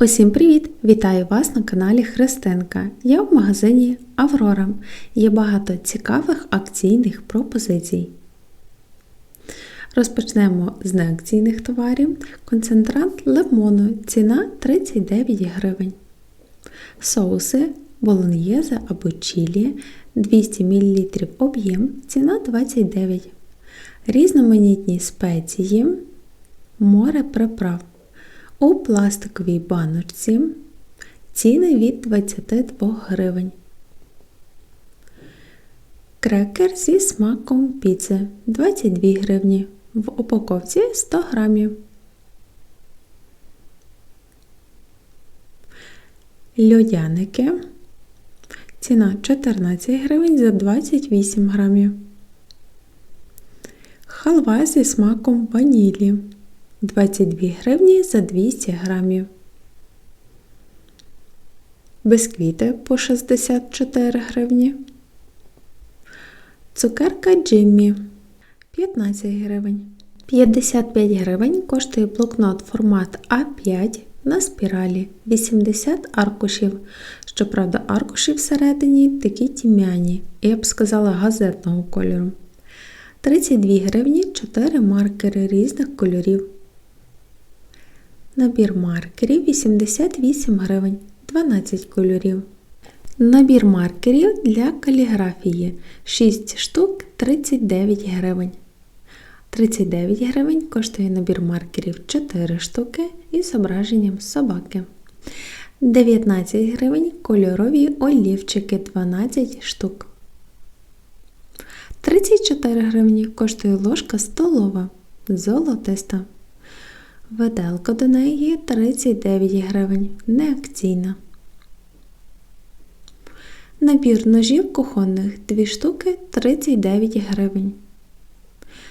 Усім привіт! Вітаю вас на каналі Христинка. Я в магазині Аврора. Є багато цікавих акційних пропозицій. Розпочнемо з неакційних товарів. Концентрант лимону. Ціна 39 гривень. Соуси болоньєзе або чілі 200 мл об'єм. Ціна 29 Різноманітні спеції. Море приправ. У пластиковій баночці ціни від 22 гривень. Крекер зі смаком піци 22 гривні. В упаковці 100 грамів. Льодяники. Ціна 14 гривень за 28 грамів. Халва зі смаком ванілі 22 гривні за 200 грамів. Бисквіти по 64 гривні. Цукерка Джиммі 15 гривень. 55 гривень коштує блокнот формат А5 на спіралі 80 аркушів. Щоправда, аркуші всередині такі тім'яні, я б сказала, газетного кольору. 32 гривні 4 маркери різних кольорів. Набір маркерів 88 гривень 12 кольорів. Набір маркерів для каліграфії 6 штук 39 гривень. 39 гривень коштує набір маркерів 4 штуки із зображенням собаки. 19 гривень кольорові олівчики 12 штук. 34 гривні коштує ложка столова золотиста. Виделка до неї 39 гривень, неакційна. Набір ножів кухонних 2 штуки 39 гривень.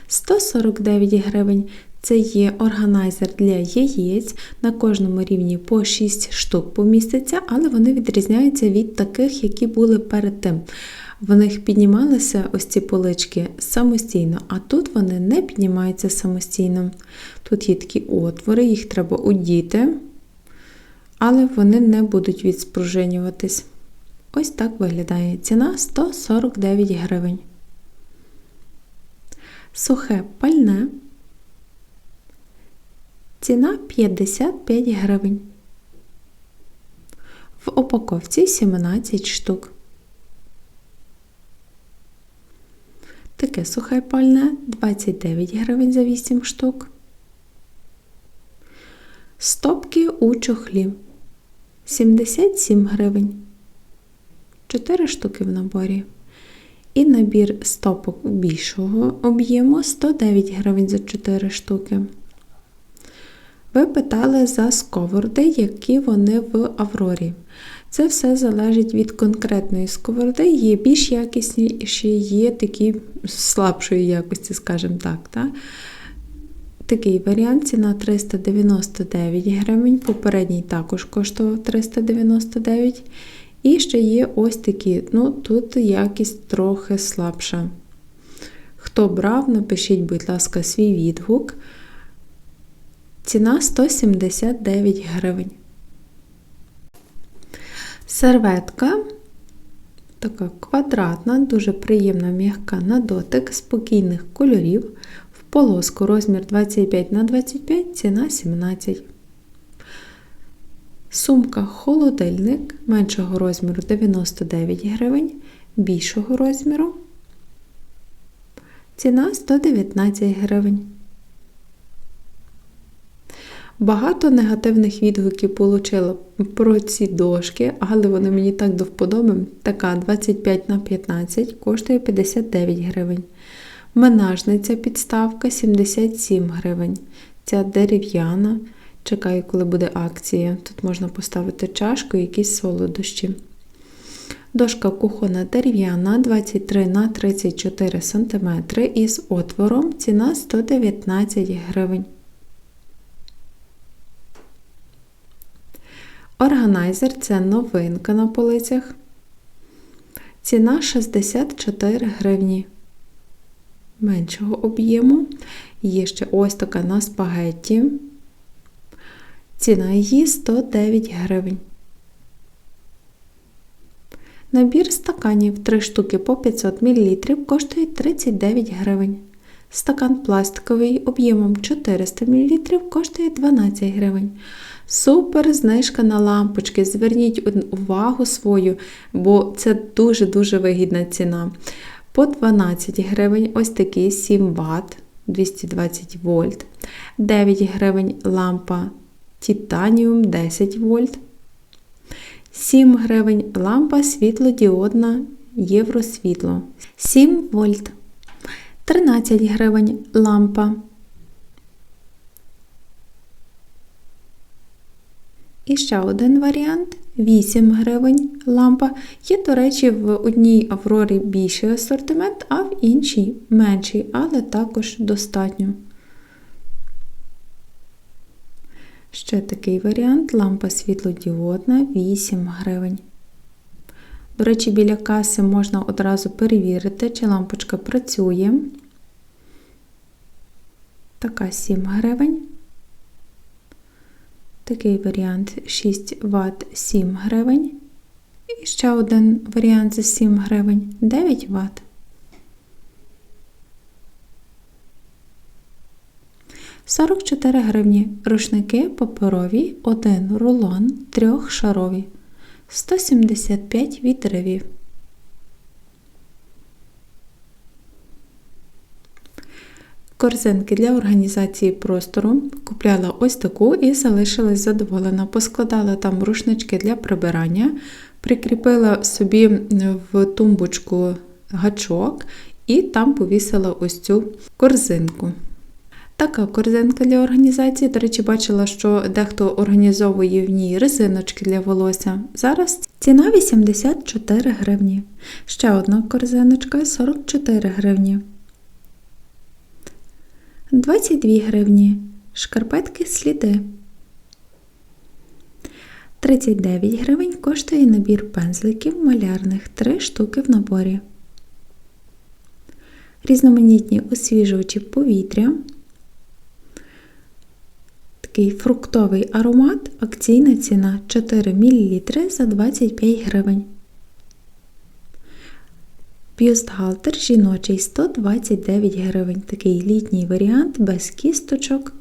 149 гривень це є органайзер для яєць. На кожному рівні по 6 штук поміститься, але вони відрізняються від таких, які були перед тим. В них піднімалися ось ці полички самостійно, а тут вони не піднімаються самостійно. Тут є такі отвори, їх треба удіти, але вони не будуть відспружинюватись. Ось так виглядає. Ціна 149 гривень. Сухе пальне. Ціна 55 гривень. В упаковці 17 штук. Таке сухе пальне 29 гривень за 8 штук. Стопки у чохлі 77 гривень. 4 штуки в наборі. І набір стопок більшого об'єму 109 гривень за 4 штуки. Ви питали за сковороди, які вони в Аврорі. Це все залежить від конкретної сковороди, є більш якісніші, є такі слабшої якості, скажімо так. так? Такий варіант ціна 399 гривень, попередній також коштував 399 І ще є ось такі, ну тут якість трохи слабша. Хто брав, напишіть, будь ласка, свій відгук. Ціна 179 гривень. Серветка така квадратна, дуже приємна м'яка на дотик, спокійних кольорів. В полоску розмір 25 на 25, ціна 17. Сумка холодильник меншого розміру 99 гривень, більшого розміру. Ціна 119 гривень. Багато негативних відгуків отримала про ці дошки, але вони мені так до вподоби. Така 25 на 15 коштує 59 гривень. Менажниця підставка 77 гривень. Ця дерев'яна. Чекаю, коли буде акція. Тут можна поставити чашку і якісь солодощі. Дошка кухонна дерев'яна 23 на 34 см із отвором. Ціна 119 гривень. Органайзер це новинка на полицях. Ціна 64 гривні. Меншого об'єму. Є ще ось така на спагетті. Ціна її 109 гривень. Набір стаканів 3 штуки по 500 мл коштує 39 гривень. Стакан пластиковий об'ємом 400 мл коштує 12 гривень. Супер знижка на лампочки. Зверніть увагу свою, бо це дуже-дуже вигідна ціна. По 12 гривень ось такий 7 Вт 220 вольт. 9 гривень лампа Титаніум 10 вольт. 7 гривень лампа світлодіодна Євросвітло. 7 вольт. 13 гривень лампа. І ще один варіант 8 гривень лампа. Є, до речі, в одній Аврорі більший асортимент, а в іншій менший, але також достатньо. Ще такий варіант лампа світлодіодна 8 гривень. До речі, біля каси можна одразу перевірити, чи лампочка працює. Така 7 гривень. Такий варіант 6 Вт 7 гривень. І ще один варіант за 7 гривень 9 Вт. Сорок чотири гривні рушники паперові, один рулон, трьохшарові, 175 відривів. Корзинки для організації простору купляла ось таку і залишилась задоволена. Поскладала там рушнички для прибирання, прикріпила собі в тумбочку гачок і там повісила ось цю корзинку. Така корзинка для організації. До речі, бачила, що дехто організовує в ній резиночки для волосся. Зараз ціна 84 гривні. Ще одна корзиночка 44 гривні. 22 гривні. Шкарпетки сліди. 39 гривень коштує набір пензликів малярних 3 штуки в наборі. Різноманітні освіжувачі повітря. Такий фруктовий аромат. Акційна ціна 4 мл за 25 гривень. Бюстгальтер жіночий 129 гривень. Такий літній варіант без кісточок.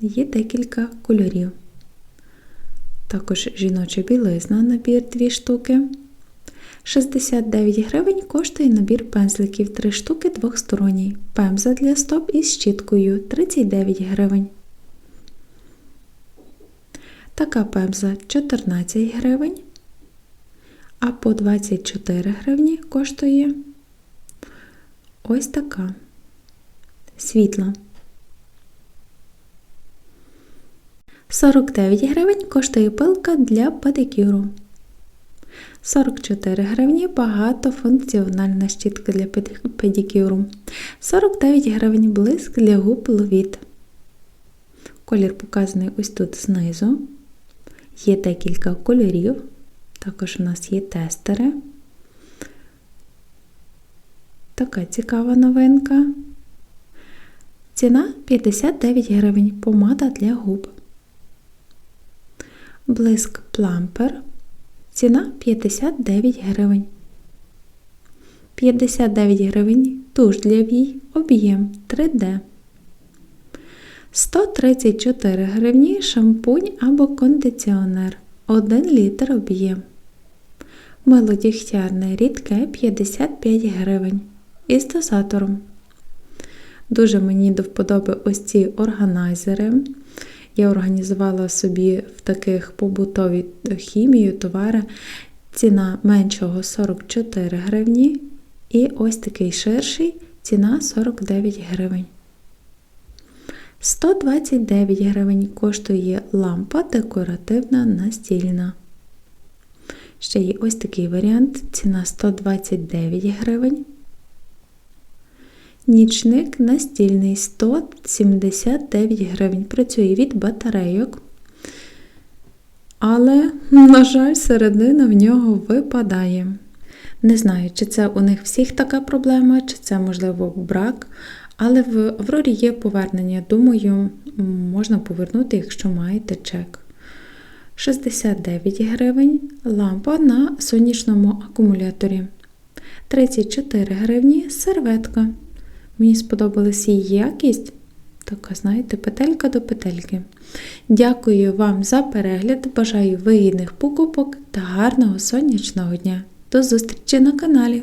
Є декілька кольорів. Також жіноча білизна набір 2 штуки. 69 гривень коштує набір пензликів 3 штуки двохсторонній. Пемза для стоп із щіткою 39 гривень. Така пемза 14 гривень. А по 24 гривні коштує ось така світла. 49 гривень коштує пилка для педикюру. 44 гривні багатофункціональна щітка для педикюру. 49 гривень блиск для губ ловіт. Колір показаний ось тут знизу. Є декілька кольорів. Також у нас є тестери. Така цікава новинка. Ціна 59 гривень. Помада для губ. Блиск плампер. Ціна 59 гривень. 59 гривень туш для вій, об'єм 3D. 134 гривні шампунь або кондиціонер. 1 літр об'єм. Мило дігтярне рідке 55 гривень. Із дозатором. Дуже мені до вподоби ось ці органайзери. Я організувала собі в таких побутові хімію, товари. Ціна меншого 44 гривні. І ось такий ширший ціна 49 гривень. 129 гривень коштує лампа декоративна настільна. Ще є ось такий варіант, ціна 129 гривень. Нічник настільний 179 гривень. Працює від батарейок. Але, на жаль, середина в нього випадає. Не знаю, чи це у них всіх така проблема, чи це, можливо, брак, Але в Аврорі є повернення. Думаю, можна повернути, якщо маєте чек. 69 гривень лампа на сонячному акумуляторі. 34 гривні серветка. Мені сподобалася її якість. Така, знаєте, петелька до петельки. Дякую вам за перегляд. Бажаю вигідних покупок та гарного сонячного дня. До зустрічі на каналі!